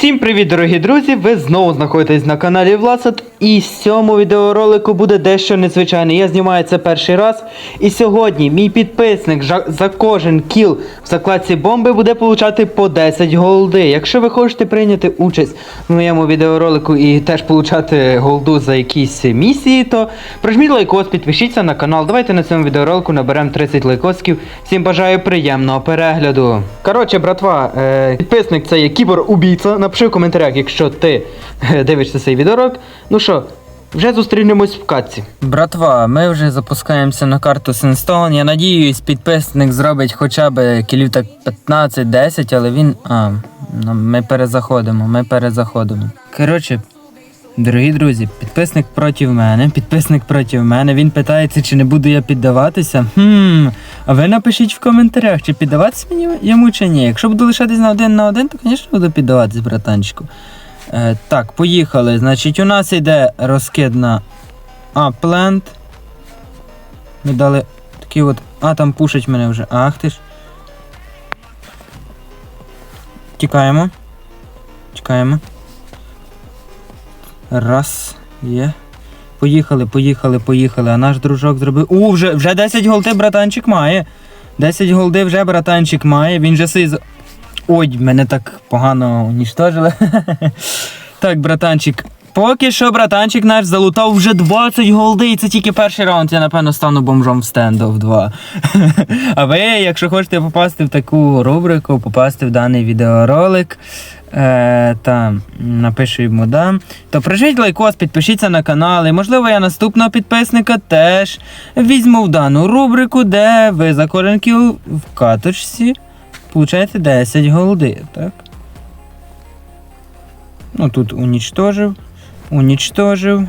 Всім привіт, дорогі друзі! Ви знову знаходитесь на каналі Власад. І в цьому відеоролику буде дещо незвичайне. Я знімаю це перший раз. І сьогодні мій підписник за кожен кіл в закладці бомби буде получати по 10 голди. Якщо ви хочете прийняти участь в моєму відеоролику і теж получати голду за якісь місії, то прожміть лайкос, підпишіться на канал. Давайте на цьому відеоролику наберемо 30 лайкосків. Всім бажаю приємного перегляду. Коротше, братва, е, підписник це є кібер-убійця. Напиши в коментарях, якщо ти е, дивишся цей відеорок. Ну що, вже зустрінемось в катці. Братва, ми вже запускаємося на карту Сенстоун. Я надіюсь, підписник зробить хоча б кілів так 15-10, але він. А, ну, ми перезаходимо, ми перезаходимо. Коротше, Дорогі друзі, підписник проти мене, підписник проти мене. Він питається, чи не буду я піддаватися. Хм, а ви напишіть в коментарях, чи піддаватися мені йому чи ні. Якщо буду лишатись на один на один, то, звісно, буду піддаватись, братанчику. Е, так, поїхали. Значить, у нас йде розкид на Апленд. Ми дали такий от. А, там пушить мене вже. Ах ти ж. Тікаємо. Чекаємо. Раз, є. Поїхали, поїхали, поїхали. А наш дружок зробив. У, вже, вже 10 голди братанчик має. 10 голди вже братанчик має. Він же сей. з- Ой, мене так погано уніштожили. так, братанчик. Поки що братанчик наш залутав вже 20 голди, і це тільки перший раунд. Я напевно стану бомжом в стендов 2. а ви, якщо хочете попасти в таку рубрику, попасти в даний відеоролик, е, та напишу йому да. То прожміть лайкос, підпишіться на канал. І можливо я наступного підписника теж візьму в дану рубрику, де ви за кожен в каточці получаєте 10 голди, так? Ну тут унічтожив, унічтожив.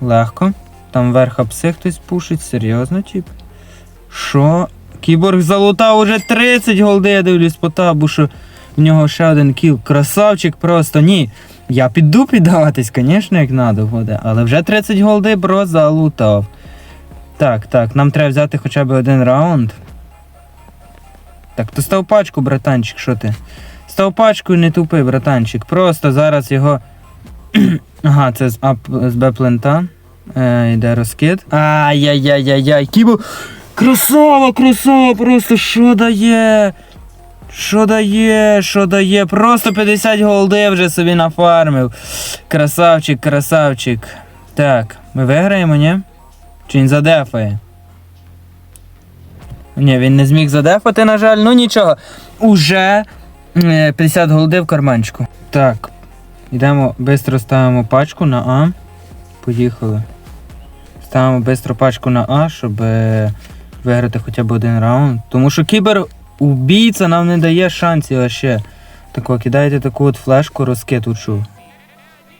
Легко. Там верха пси хтось пушить, серйозно, тип. Що? Кіборг залутав уже 30 голди, я дивлюсь по табу, що в нього ще один кіл. Красавчик просто. Ні. Я піду піддаватись, звісно, як надо буде. Але вже 30 голди, бро, залутав. Так, так, нам треба взяти хоча б один раунд. Так, то став пачку, братанчик, що ти? Став пачку і не тупи, братанчик. Просто зараз його. ага, це з, ап... з Б-плента. Е, йде розкид. Ай-яй-яй-яй-яй. Кібо. Красава, красава, просто що дає? Що дає? Що дає? Просто 50 голди вже собі нафармив. Красавчик, красавчик. Так, ми виграємо, ні? Чи він задефає? Ні, він не зміг задефати, на жаль, ну нічого. Уже е, 50 голди в карманчику. Так. Йдемо, швидко ставимо пачку на А. Поїхали. Ставимо швидко пачку на А, щоб е, виграти хоча б один раунд. Тому що кібер убійця нам не дає шансів а ще. Тако, кидаєте таку от флешку, розкид. Чу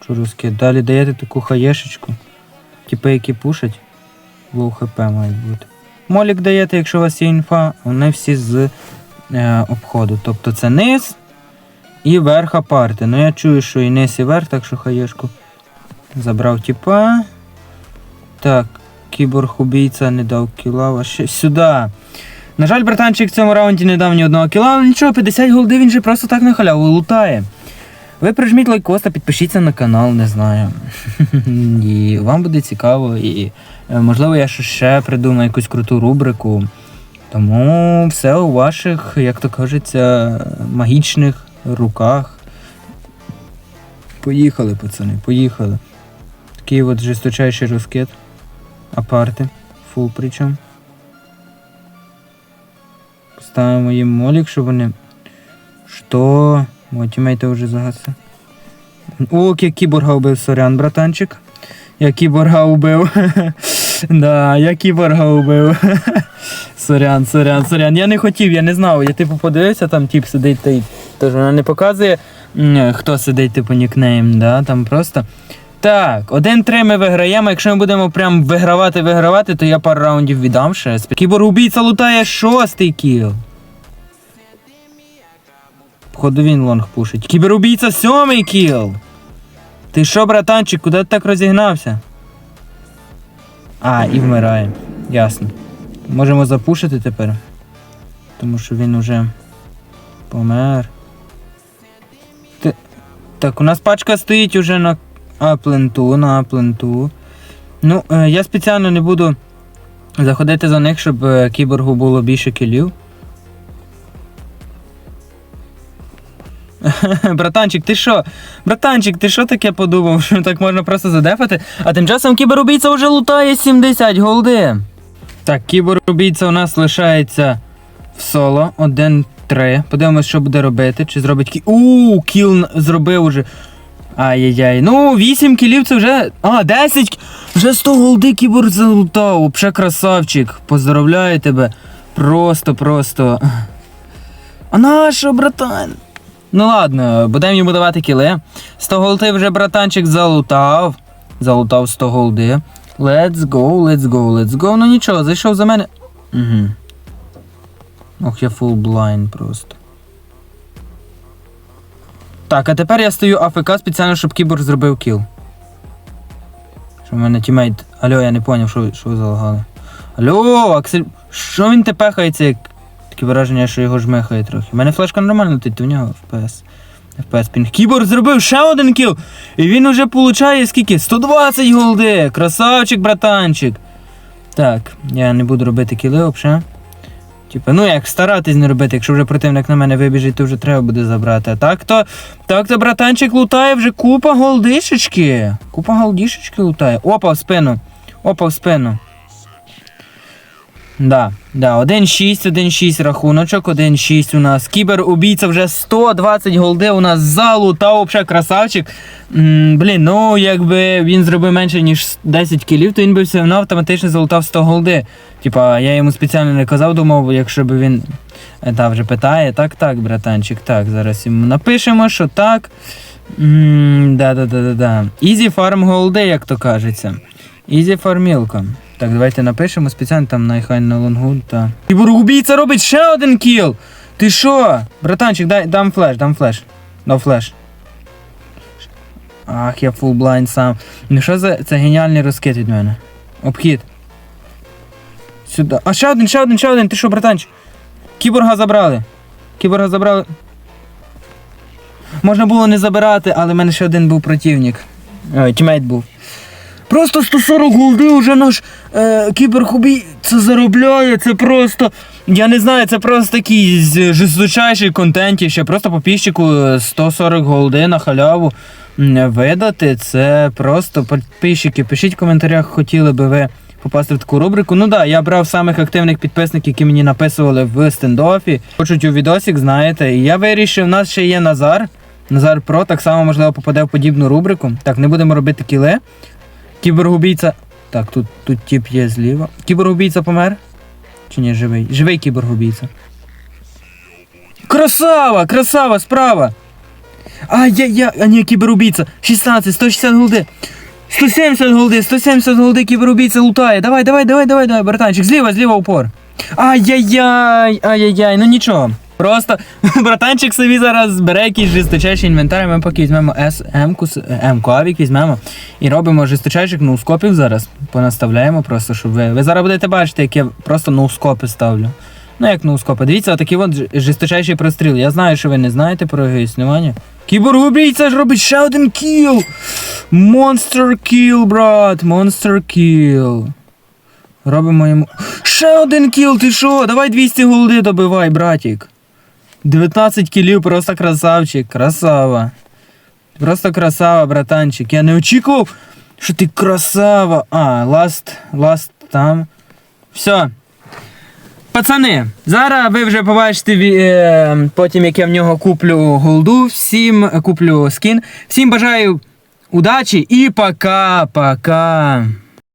розкид. Далі даєте таку хаєшечку. Типи, які пушать. Лоу хп мають бути. Молік даєте, якщо у вас є інфа, вони всі з е, обходу. Тобто це низ і верх апарти. Ну я чую, що і низ, і верх, так що хаєшку забрав тіпа. Так, кіборг убійця не дав кіла, ще сюди. На жаль, братанчик в цьому раунді не дав ні одного кіла, але нічого, 50 голди він же просто так на халяву лутає. Ви прижміть лайкос та підпишіться на канал, не знаю. І вам буде цікаво, і е, можливо я ще- придумаю якусь круту рубрику. Тому все у ваших, як то кажеться, магічних руках. Поїхали, пацани, поїхали. Такий от жесточайший розкид. Апарти. Фул причому. Ставимо їм молік, щоб вони. Що? Тімейти вже загаси. О, як кіборга убив, сорян, братанчик. Я кіборга убив. да, я кіборга убив. сорян, сорян, сорян. Я не хотів, я не знав. Я типу подивився, там тип сидить та й. Тож вона не показує, хто сидить, типу, нікнейм, да, там просто. Так, 1-3 ми виграємо. Якщо ми будемо прям вигравати, вигравати, то я пару раундів віддам ще. Кібор убійця лутає шостий кіл. Походу він лонг пушить. Кіберубійця сьомий кіл. Ти що, братанчик, куди ти так розігнався? А, і вмирає. Ясно. Можемо запушити тепер. Тому що він уже помер. Ти. Так, у нас пачка стоїть уже на апленту, на апленту. Ну, е, я спеціально не буду заходити за них, щоб е, кіборгу було більше кілів. Братанчик, ти що? Братанчик, ти що таке подумав, що так можна просто задефати? А тим часом кіберубійця вже лутає 70 голди. Так, кіберубійця у нас лишається в соло 1-3. Подивимось, що буде робити. Чи зробить кі. Ууу, кіл зробив уже. Ай-яй-яй. Ну, 8 кілів це вже. А, 10! к- Вже 100 голди кібер залутав. Вообще красавчик. Поздравляю тебе. Просто, просто. А нащо, братан? Ну ладно, будемо йому давати кіли. 100 голди вже братанчик залутав. Залутав 100 голди. Let's go, let's go, let's go. Ну нічого, зайшов за мене. Угу. Ох, я full blind просто. Так, а тепер я стою АФК спеціально, щоб кіборг зробив кіл. Що в мене тімейт. Алло, я не поняв, що, що ви залагали. Алло, Аксель. Що він тепехається, як таке враження, що його жмехає трохи. У мене флешка нормально летить, то в нього FPS. FPS пінг. Кіборг зробив ще один кіл. І він уже получає скільки? 120 голди. Красавчик, братанчик. Так, я не буду робити кіли взагалі. Типа, ну як старатись не робити, якщо вже противник на мене вибіжить, то вже треба буде забрати. А так то, так то братанчик лутає вже купа голдишечки. Купа голдішечки лутає. Опа в спину. Опа в спину. Да, да, 1-6, 1-6 рахуночок, 1-6 у нас. Кібер-убійця вже 120 голди у нас залутав, взагалі красавчик. М, блін, ну якби він зробив менше, ніж 10 кілів, то він би все одно автоматично залутав 100 голди. Типа, я йому спеціально не казав, думав, якщо б він е, та вже питає, так, так, братанчик, так, зараз йому напишемо, що так. М, Да-да-да-да-да. Easy farm голди, як то кажеться. Ізі фармілка. Так, давайте напишемо спеціально там найхай на лонгу та. Кіборгубійця робить ще один кіл! Ти що? Братанчик, дай дам флеш, дам флеш. Дав флеш. Ах, я фул блайнд сам. Ну що за це геніальний розкид від мене? Обхід. Сюди. А ще один, ще один, ще один. Ти що, братанчик? Кіборга забрали. Кіборга забрали. Можна було не забирати, але в мене ще один був противник. Ой, тімейт був. Просто 140 голди вже наш е, кіберхубій це заробляє. Це просто. Я не знаю, це просто такий жорсточайший контент. Ще просто по піщику 140 голди на халяву видати. Це просто підписчики. Пишіть в коментарях, хотіли би ви попасти в таку рубрику. Ну так, да, я брав самих активних підписників, які мені написували в стендофі. Хочуть у відосик, знаєте. І я вирішив, у нас ще є Назар. Назар Про так само можливо попаде в подібну рубрику. Так, не будемо робити кіли. Кіборгубійця. Так, тут, тут тип є зліва. Кіборгубійця помер? Чи ні, живий? Живий кіборгубійця. Красава! Красава! Справа! А, я, я, а ні, кіберубійця. 16, 160 голди. 170 голди, 170 голди кіберубійця лутає. Давай, давай, давай, давай, давай, братанчик. Зліва, зліва упор. Ай-яй-яй, ай-яй-яй, ну нічого. Просто братанчик собі зараз бере якийсь жесточайший інвентар, ми поки візьмемо S, М-ку, М-ку, авік візьмемо і робимо жесточайших ноускопів зараз. Понаставляємо просто, щоб ви. Ви зараз будете бачити, як я просто ноускопи ставлю. Ну як ноускопи. Дивіться, отакий от жесточайший простріл. Я знаю, що ви не знаєте про його існування. Кіборгубійця ж робить ще один кіл! Монстр кіл, брат! Монстр кіл. Робимо йому. Ще один кіл, ти що? Давай 200 голди добивай, братік. 19 кілів, просто красавчик, красава. Просто красава, братанчик. Я не очікував, що ти красава. А, ласт, ласт там. Все. Пацани, зараз ви вже побачите е, потім, як я в нього куплю голду, всім куплю скін. Всім бажаю удачі і пока-пока.